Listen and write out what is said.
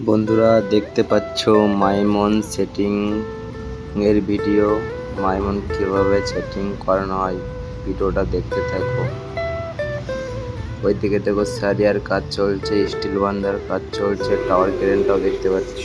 বন্ধুরা, দেখতে পাচ্ছ মাইমন সেটিং এর ভিডিও মাইমন কীভাবে সেটিং করানো হয় ভিডিওটা দেখতে থাকো। ওইদিকে দেখো সারিয়ার কাজ চলছে স্টিল বান্ধার কাজ চলছে টাওয়ার ক্রেনটাও দেখতে পাচ্ছ।